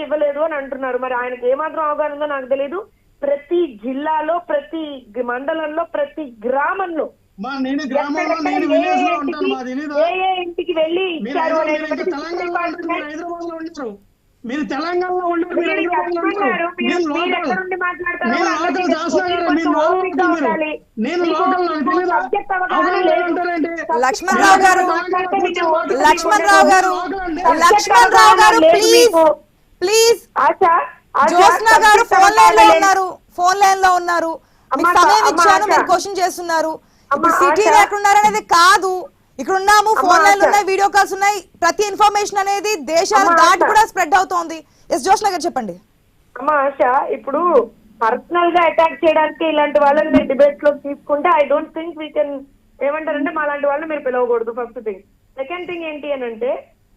ఇవ్వలేదు అని అంటున్నారు. మరి ఆయనకి ఏమాత్రం అవగాహన ఉందో నాకు తెలియదు ప్రతి జిల్లాలో ప్రతి మండలంలో ప్రతి గ్రామంలో మా నేను గ్రామంలో ఎక్కడెక్కడ నేను ఏ ఇంటికి- మా తెలీదా. ఏ ఏ ఇంటికి వెళ్ళి మీరు ఇచ్చారు తెలంగాణలో మీరు మీరు- నేను లోకల్ లోకల్ గారు లోకల్ మీరు. నేను లోకల్ నాకు లక్ష్మణరావు గారు, లక్ష్మణరావు గారు ప్లీజ్. ప్లీజ్ జ్యోత్స్న గారు ఫోన్ లైన్లో. ఉన్నారు ఫోన్ లైన్లో ఉన్నారు మీకు సమయం ఇచ్చాను. మీరు క్వశ్చన్ చేస్తున్నారు ఇప్పుడు అమ్మా, సిటీ ఆశ. ఎక్కడ ఉన్నారనేది కాదు ఇక్కడ ఉన్నాము ఫోన్ లైన్లు. ఉన్నాయి వీడియో కాల్స్ ఉన్నాయి ప్రతి ఇన్ఫర్మేషన్ అనేది దేశాలు దాటి. కూడా స్ప్రెడ్ అవుతోంది ఎస్ జ్యోత్స్న గారు చెప్పండి అమ్మా ఆశ ఇప్పుడు పర్సనల్గా అటాక్ చేయడానికి ఇలాంటి వాళ్ళని మీరు డిబేట్స్లో తీసుకుంటే I don't think we can ఏమంటారంటే మా లాంటి వాళ్ళని మీరు పిలవకూడదు ఫస్ట్ థింగ్ సెకండ్ థింగ్ ఏంటి అని అంటే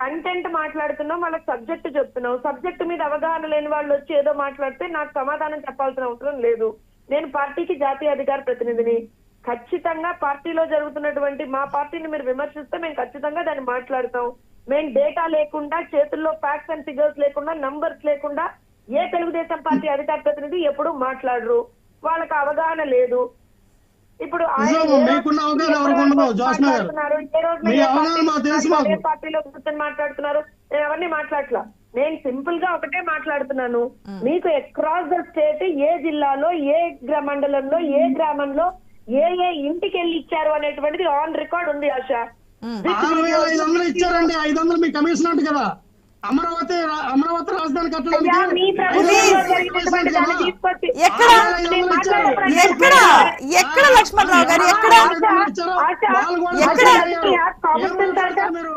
కంటెంట్ మాట్లాడుతున్నావు వాళ్ళకి సబ్జెక్ట్ చెప్తున్నావు. సబ్జెక్ట్ మీద అవగాహన లేని వాళ్ళు వచ్చి ఏదో మాట్లాడితే నాకు సమాధానం చెప్పాల్సిన అవసరం లేదు. నేను పార్టీకి జాతీయ అధికార ప్రతినిధిని. ఖచ్చితంగా పార్టీలో జరుగుతున్నటువంటి మా పార్టీని మీరు విమర్శిస్తే మేము ఖచ్చితంగా దాన్ని మాట్లాడతాం. మేము డేటా లేకుండా చేతుల్లో ఫ్యాక్ట్స్ అండ్ ఫిగర్స్ లేకుండా నంబర్స్ లేకుండా ఏ తెలుగుదేశం పార్టీ అధికార ప్రతినిధి ఎప్పుడు మాట్లాడరు. వాళ్ళకి అవగాహన లేదు. ఇప్పుడు మీకున్న అవగాహన ఎవరికి పార్టీలో కూర్చొని మాట్లాడుతున్నారు? నేను అవన్నీ మాట్లాడట్లా? నేను సింపుల్గా ఒకటే మాట్లాడుతున్నాను. మీకు అక్రాస్ ద స్టేట్ ఏ జిల్లాలో ఏ మండలంలో ఏ గ్రామంలో ఏ ఏ ఇంటికి వెళ్ళి ఇచ్చారు అనేటువంటిది ఆన్ రికార్డ్ ఉంది ఆశ. ఇచ్చారండి. ఐదు వందలు మీ కమిషన్ అంట కదా. అమరావతి అమరావతి రాజధాని కట్టడానికి ఎక్కడ? ఎక్కడ? ఎక్కడ? లక్ష్మణరావు గారు? ఎక్కడ? ఎక్కడ? మీరు?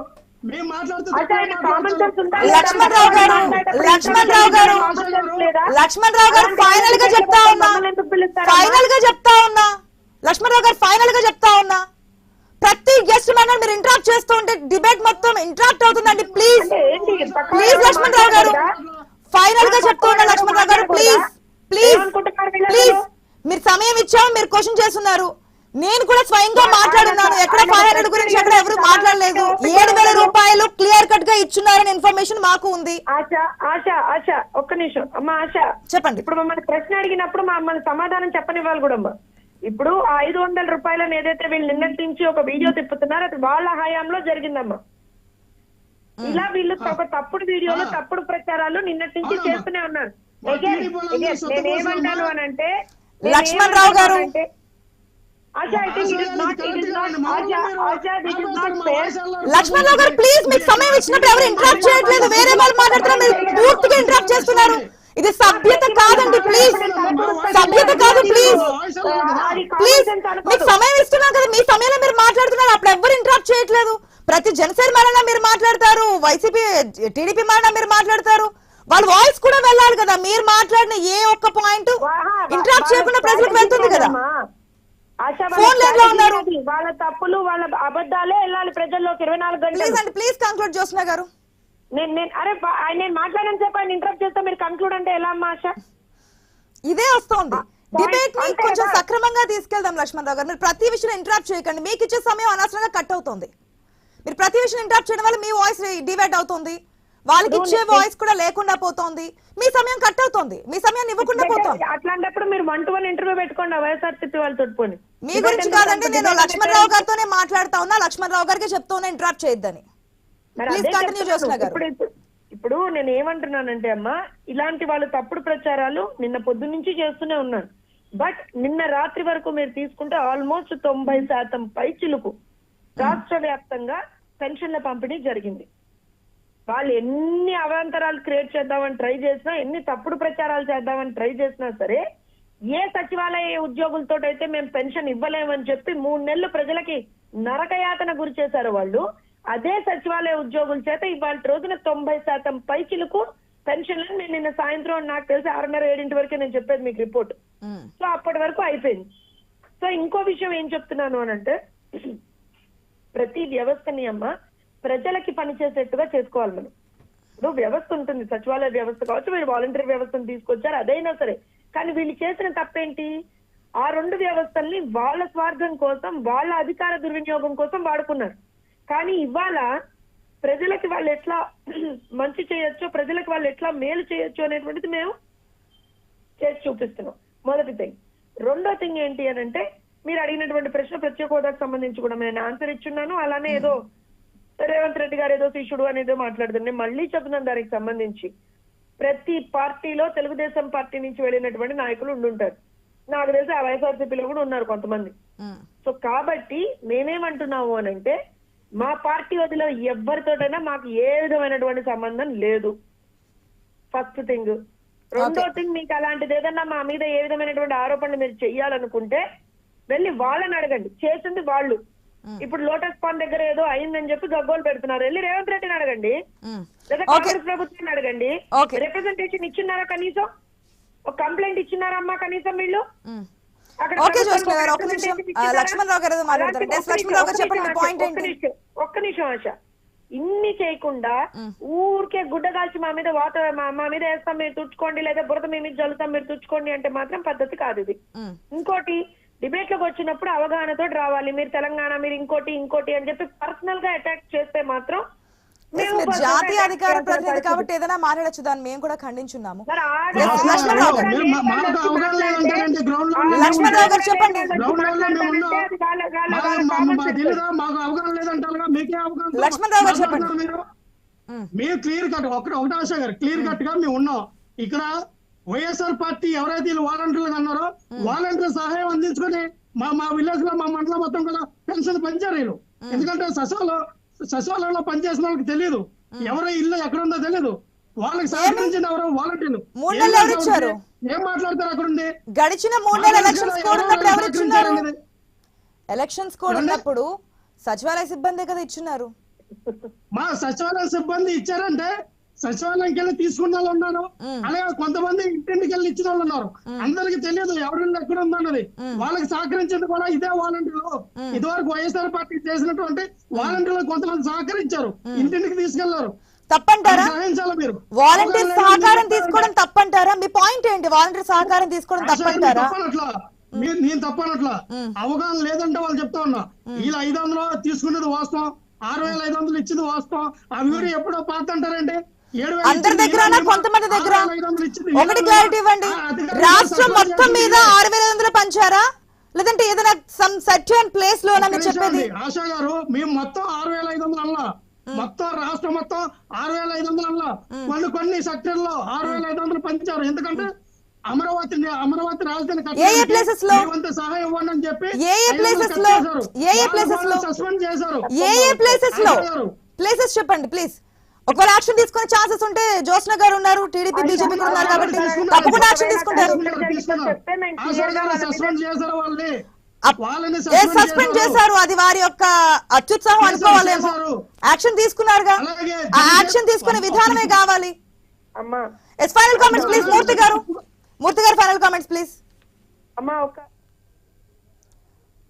ఉందా? లక్ష్మణరావు గారు, లక్ష్మణరావు గారు, లక్ష్మణరావు గారు ఫైనల్గా చెప్తా ఉన్నా. ఫైనల్గా చెప్తా ఉన్నా. లక్ష్మణరావు గారు ఫైనల్గా చెప్తా ఉన్నా. ప్రతి గెస్ట్ మన మీరు ఇంటరాక్ట్ చేస్తూ ఉంటే డిబేట్ మొత్తం ఇంటరాక్ట్ అవుతుందండి. ప్లీజ్ ప్లీజ్ లక్ష్మణరావు గారు మాట్లాడరా? ఫైనల్గా చెప్తూ ఉన్నా లక్ష్మణరావు గారు ప్లీజ్ ప్లీజ్? ప్లీజ్ మీరు సమయం ఇచ్చాము మీరు క్వశ్చన్ చేస్తున్నారు. నేను కూడా స్వయంగా మాట్లాడున్నాను. ఎక్కడ ఫైవ్ హండ్రెడ్ గురించి ఎక్కడ ఎవరు మాట్లాడలేదు. ఏడు వేల రూపాయలు క్లియర్ కట్గా ఇచ్చున్నారని ఇన్ఫర్మేషన్ మాకు ఉంది. ఆశ ఆశ ఆశ. ఒక్క నిమిషం. అమ్మ ఆశ. చెప్పండి. ఇప్పుడు మమ్మల్ని ప్రశ్న అడిగినప్పుడు మమ్మల్ని సమాధానం చెప్పనివ్వాలి కూడా ఇప్పుడు ఐదు వందల రూపాయలను ఏదైతే వీళ్ళు నిన్నటి నుంచి ఒక వీడియో తిప్పుతున్నారో అది వాళ్ళ హయాంలో జరిగిందమ్మా ఇలా వీళ్ళు ఒక తప్పుడు వీడియోలు. తప్పుడు ప్రచారాలు నిన్నటి నుంచి అవునమ్మా. చేస్తూనే ఉన్నారు నేనేమంటాను. అని అంటే లక్ష్మణరావు గారు. Asha I think it is not it is not Asha Asha this is not fair Lakshmana Rao గారు ప్లీజ్ మీకు సమయం ఇచ్చినప్పుడు ఎవరు ఇంటరాక్ట్ చేయట్లేదు వేరే వాళ్ళు మాట్లాడుతున్నారు మీరు పూర్తిగా ఇంటరాక్ట్ చేస్తున్నారు ఇది సభ్యత కాదండి ప్లీజ్ సభ్యత కాదు ప్లీజ్ ప్లీజ్ మీకు సమయం ఇస్తున్నాను కదా మీ సమయంలో మీరు మాట్లాడుతున్నారు అప్పుడు ఎవరు ఇంటరాక్ట్ చేయట్లేదు. ప్రతి జనసేన మరణ మీరు మాట్లాడతారు వైసీపీ టీడీపీ మరణ మీరు మాట్లాడతారు. వాళ్ళ వాయిస్ కూడా వెళ్ళాలి కదా మీరు మాట్లాడిన ఏ ఒక్క పాయింట్ ఇంటరాక్ట్ చేయకుండా ప్రజలకు వెళ్తుంది కదా. వాళ్ళ తప్పులు వాళ్ళ అబద్ధాలే వెళ్ళాలి ప్రజల్లోకి ఇరవై నాలుగు గంటలు. ప్లీజ్ కంక్లూడ్ జ్యోత్స్న గారు. నేను నేను అరే నేను మాట్లాడిన సేపు ఆయన ఇంటరప్ట్ చేస్తే మీరు కంక్లూడ్ అంటే ఎలా అమ్మా ఆశ? ఇదే వస్తోంది. డిబేట్ని కొంచెం. సక్రమంగా తీసుకెళ్దాం లక్ష్మణరావు గారు. మీరు ప్రతి విషయం ఇంటరాప్ట్ చేయకండి. మీకు ఇచ్చే సమయం అనవసరంగా కట్ అవుతుంది. మీరు ప్రతి విషయం ఇంటరాప్ట్ చేయడం వల్ల మీ వాయిస్ డివైడ్ అవుతుంది. వాళ్ళకి ఇచ్చే వాయిస్ కూడా లేకుండా పోతోంది. మీ సమయం కట్ అవుతుంది. మీ సమయాన్ని ఇవ్వకుండా పోతోంది. అట్లాంటప్పుడు మీరు వన్ టు వన్ ఇంటర్వ్యూ పెట్టుకోండి వైఎస్ఆర్సీపీ వాళ్ళతో మీ గురించి కాదండి నేను లక్ష్మణరావు గారితోనే మాట్లాడుతా ఉన్నా. లక్ష్మణరావు గారికి చెప్తూనే ఇంటరాప్ట్ చేయొద్దని. ఇప్పుడు నేను ఏమంటున్నానంటే అమ్మా ఇలాంటి వాళ్ళు తప్పుడు ప్రచారాలు నిన్న పొద్దు నుంచి చేస్తూనే ఉన్నాను. బట్ నిన్న రాత్రి వరకు మీరు తీసుకుంటే ఆల్మోస్ట్ తొంభై శాతం పైచిలుకు రాష్ట్ర వ్యాప్తంగా పెన్షన్ల పంపిణీ జరిగింది. వాళ్ళు ఎన్ని అవాంతరాలు క్రియేట్ చేద్దామని ట్రై చేసినా ఎన్ని తప్పుడు ప్రచారాలు చేద్దామని ట్రై చేసినా సరే ఏ సచివాలయ ఉద్యోగులతో అయితే మేము పెన్షన్ ఇవ్వలేమని చెప్పి మూడు నెలలు ప్రజలకి నరకయాతన గురి చేశారు వాళ్ళు. అదే సచివాలయ ఉద్యోగుల చేత ఇవాళ రోజున తొంభై శాతం పైచిలకు పెన్షన్లను నేను నిన్న సాయంత్రం నాకు తెలిసి ఆరున్నర ఏడింటి వరకే నేను చెప్పేది మీకు రిపోర్ట్. సో అప్పటి వరకు అయిపోయింది. సో ఇంకో విషయం ఏం చెప్తున్నాను అని అంటే ప్రతి వ్యవస్థని అమ్మ ప్రజలకి పనిచేసేట్టుగా చేసుకోవాలి మనం. ఇప్పుడు వ్యవస్థ ఉంటుంది సచివాలయ వ్యవస్థ కావచ్చు మీరు వాలంటీర్ వ్యవస్థను తీసుకొచ్చారు అదైనా సరే. కానీ వీళ్ళు చేసిన తప్పేంటి? ఆ రెండు వ్యవస్థల్ని వాళ్ళ స్వార్థం కోసం వాళ్ళ అధికార దుర్వినియోగం కోసం వాడుకున్నారు. కానీ ఇవాళ ప్రజలకి వాళ్ళు ఎట్లా మంచి చేయొచ్చో ప్రజలకు వాళ్ళు ఎట్లా మేలు చేయొచ్చు అనేటువంటిది మేము చేసి చూపిస్తున్నాం. మొదటి థింగ్ రెండో థింగ్ ఏంటి అని అంటే మీరు అడిగినటువంటి ప్రశ్న ప్రత్యేక హోదాకు సంబంధించి కూడా నేను ఆన్సర్ ఇచ్చున్నాను. అలానే ఏదో రేవంత్ రెడ్డి గారు ఏదో శిష్యుడు అనేదో మాట్లాడుతుంది మళ్ళీ చెప్తున్నాను దానికి సంబంధించి. ప్రతి పార్టీలో తెలుగుదేశం పార్టీ నుంచి వెళ్ళినటువంటి నాయకులు ఉండుంటారు. నాకు తెలిసి ఆ వైఎస్ఆర్సీపీలో కూడా ఉన్నారు కొంతమంది. సో కాబట్టి నేనేమంటున్నాము అని అంటే మా పార్టీ వదిలో ఎవరితోటైనా మాకు ఏ విధమైనటువంటి సంబంధం లేదు. ఫస్ట్ థింగ్ రెండో థింగ్ మీకు అలాంటిది ఏదన్నా మా మీద ఏ విధమైనటువంటి ఆరోపణలు మీరు చెయ్యాలనుకుంటే వెళ్ళి వాళ్ళని అడగండి. చేసింది వాళ్ళు. ఇప్పుడు లోటస్ పాండ్ దగ్గర ఏదో అయిందని చెప్పి గగ్గోలు పెడుతున్నారు. వెళ్ళి రేవంత్ రెడ్డిని అడగండి. ఉమ్. లేదా కాంగ్రెస్ ప్రభుత్వాన్ని అడగండి. రిప్రజెంటేషన్ ఇచ్చినారా కనీసం? ఒక కంప్లైంట్ ఇచ్చినారమ్మా కనీసం వీళ్ళు. అక్కడ ఓకే, గారు, ఒక ఒక్క నిమిషం. లక్ష్మణరావు గారు మాట్లాడతారు. లక్ష్మణరావు గారు చెప్పండి, నిమిషం, ఏంటి? ఒక్క నిమిషం ఆశ ఇన్ని చేయకుండా ఊరికే గుడ్డగాల్చి మా మీద వాత మా- మీద వేస్తాం మీరు తుడుచుకోండి లేదా బురద మీ మీద జల్లుతాం మీరు తుడుచుకోండి అంటే మాత్రం పద్ధతి కాదు ఇది. ఇంకోటి డిబేట్లోకి వచ్చినప్పుడు అవగాహనతో రావాలి మీరు తెలంగాణ మీరు ఇంకోటి ఇంకోటి అని చెప్పి పర్సనల్గా అటాక్ చేస్తే మాత్రం జాతీయ అధికార ప్రతినిధి. కాబట్టి ఏదైనా మాట్లాడచ్చు దాన్ని మేము కూడా ఖండించున్నాము లక్ష్మణరావు గారు. చెప్పండి. లక్ష్మణరావు గారు చెప్పండి. మీరు క్లియర్ కట్ ఒకటి ఒకటి ఆశ గారు. క్లియర్ కట్గా మేము ఉన్నాం. ఇక్కడ వైఎస్ఆర్ పార్టీ ఎవరైతే వీళ్ళు వాలంటీర్లు అన్నారో వాలంటీర్ సహాయం అందించుకొని మా మా విలేజ్లో మా మండలం మొత్తం కూడా పెన్షన్ పెంచారు వీళ్ళు. ఎందుకంటే సచివాలయంలో సచివాలయంలో పనిచేసిన వాళ్ళకి తెలియదు ఎవరో ఇల్లు ఎక్కడ ఉందో తెలియదు వాళ్ళకి సహకరించింది ఎవరో? వాలంటీర్లు. మూడు ఏం నెలలు? ఇచ్చారు? ఏం మాట్లాడతారు అక్కడ ఉండి గడిచిన మూడు నెలల ఎలక్షన్స్ కోడ్ ఉన్నప్పుడు ఎవరు? ఎలక్షన్స్ కోడ్ ఉన్నప్పుడు సచివాలయ సిబ్బంది కదా ఇచ్చున్నారు మా సచివాలయ సిబ్బంది ఇచ్చారంటే సచివాలయంకి వెళ్ళి తీసుకున్న వాళ్ళు ఉన్నారు. అలాగే కొంతమంది ఇంటింటికి వెళ్ళి ఇచ్చిన వాళ్ళు ఉన్నారు. అందరికి తెలియదు ఎవరి ఎక్కడ ఉందన్నది వాళ్ళకి సహకరించింది కూడా ఇదే వాలంటీర్లు. ఇదివరకు వైఎస్ఆర్ పార్టీ చేసినటువంటి వాలంటీర్లు కొంతమంది సహకరించారు. ఇంటింటికి తీసుకెళ్ళారు. తప్పంటారా? వాలంటీర్ సహకారం తీసుకోవడం తప్పంటారా? మీ పాయింట్ ఏంటి? వాలంటీర్ సహకారం తీసుకోవడం తప్పంటారా? నేను తప్పనట్లా. అవగాహన లేదంటే వాళ్ళు చెప్తా ఉన్నా. వీళ్ళు ఐదు వందలు తీసుకున్నది వాస్తవం. ఆరు వేల ఐదు వందలు ఇచ్చింది వాస్తవం. ఆ వీడియో ఎప్పుడో పాత అంటారంటే అందరి దగ్గర కొంతమంది దగ్గర? ఒకటి క్లారిటీ. ఇవ్వండి. రాష్ట్రం మొత్తం మీద ఆరు వేల ఐదు వందలు పంచారా? లేదంటే ఏదైనా సమ్ సర్టెన్ ప్లేస్ లోనా మీరు చెప్పేది. ఆశా గారు మేము మొత్తం ఆరు వేల ఐదు వందలు అల్లా మొత్తం రాష్ట్రం మొత్తం ఆరు వేల ఐదు వందలు అల్లా కొన్ని కొన్ని సెక్టర్లో ఆరు వేల ఐదు వందలు పంచారు. ఎందుకంటే అమరావతి అమరావతి రాజధాని ఏ ఏ places లో? సహాయం ఇవ్వండి అని చెప్పి ఏ లో? వాళ్ళ వాళ్ళు లో? సస్పెండ్ చేశారు. ఏ ఏ ప్లేసెస్లో. ప్లేసెస్ చెప్పండి ప్లీజ్ ఒకవేళ యాక్షన్ తీసుకునే ఛాన్సెస్ ఉంటే జ్యోత్స్న గారు ఉన్నారు టీడీపీ బీజేపీ ఉన్నారు కాబట్టి తప్పకుండా యాక్షన్ తీసుకుంటారు. సస్పెండ్ చేశారు. అది వారి యొక్క అత్యుత్సాహం అనుకోవాలేమో. యాక్షన్ తీసుకున్నారుగా. ఆ యాక్షన్ తీసుకునే విధానమే కావాలి. అమ్మా. Yes final comments please Murthy గారు. మూర్తి గారు ఫైనల్ కామెంట్స్ ప్లీజ్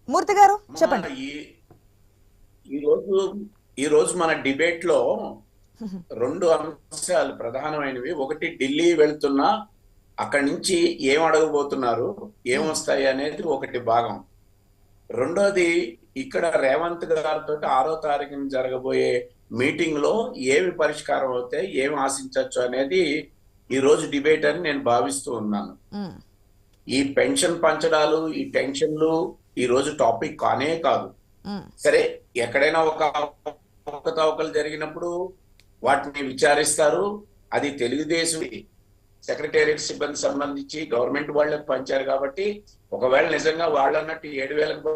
మూర్తి గారు చెప్పండి. ఈ- రోజు ఈ రోజు మన డిబేట్లో రెండు అంశాలు ప్రధానమైనవి. ఒకటి ఢిల్లీ వెళ్తున్నా అక్కడి నుంచి ఏం అడగబోతున్నారు ఏం వస్తాయి అనేది ఒకటి భాగం. రెండోది ఇక్కడ రేవంత్ గారితో ఆరో తారీఖున జరగబోయే మీటింగ్లో ఏమి పరిష్కారం అవుతాయి ఏమి ఆశించవచ్చు అనేది ఈ రోజు డిబేట్ అని నేను భావిస్తూ ఉన్నాను. ఈ పెన్షన్ పంచడాలు ఈ టెన్షన్లు ఈ రోజు టాపిక్ కానే కాదు. సరే ఎక్కడైనా ఒక అవకతవకలు జరిగినప్పుడు వాటిని విచారిస్తారు అది తెలుగుదేశం సెక్రటేరియట్ సిబ్బంది సంబంధించి గవర్నమెంట్ వాళ్ళకి పంచారు కాబట్టి ఒకవేళ నిజంగా వాళ్ళు అన్నట్టు ఏడు వేలకు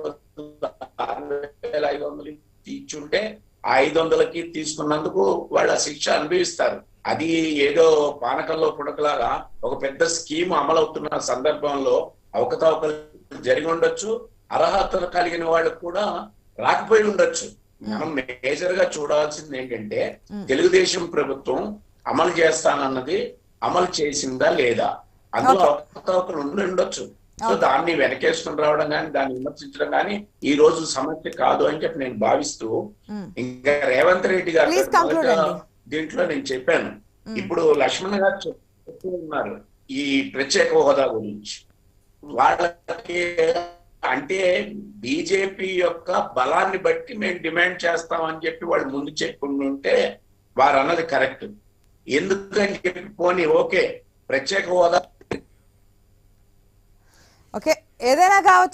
వేల ఐదు వందలు ఇచ్చుంటే ఆ ఐదు వందలకి తీసుకున్నందుకు వాళ్ళ శిక్ష అనుభవిస్తారు. అది ఏదో పానకంలో పుడకలాగా ఒక పెద్ద స్కీమ్ అమలవుతున్న సందర్భంలో అవకతవకలు జరిగి ఉండొచ్చు అర్హతలు కలిగిన వాళ్ళకు కూడా రాకపోయి ఉండొచ్చు. మనం మేజర్గా చూడాల్సింది ఏంటంటే తెలుగుదేశం ప్రభుత్వం అమలు చేస్తానన్నది అమలు చేసిందా లేదా? అందులో అవకతవకలు ఉండి ఉండొచ్చు. సో దాన్ని వెనకేసుకుని రావడం కానీ దాన్ని విమర్శించడం కానీ ఈ రోజు సమస్య కాదు అని చెప్పి నేను భావిస్తూ. ఇంకా రేవంత్ రెడ్డి గారు. దీంట్లో నేను చెప్పాను. ఇప్పుడు లక్ష్మణ్ గారు చెప్తూ ఉన్నారు ఈ ప్రత్యేక హోదా గురించి. వాళ్ళకి అంటే బీజేపీ యొక్క బలాన్ని బట్టి మేము డిమాండ్ చేస్తామని చెప్పి వాళ్ళు ముందు చెప్పుకుంటుంటే వారు అన్నది కరెక్ట్. ఎందుకని చెప్పి పోనీ ఓకే ప్రత్యేక హోదా. ఓకే ఏదైనా కావచ్చు.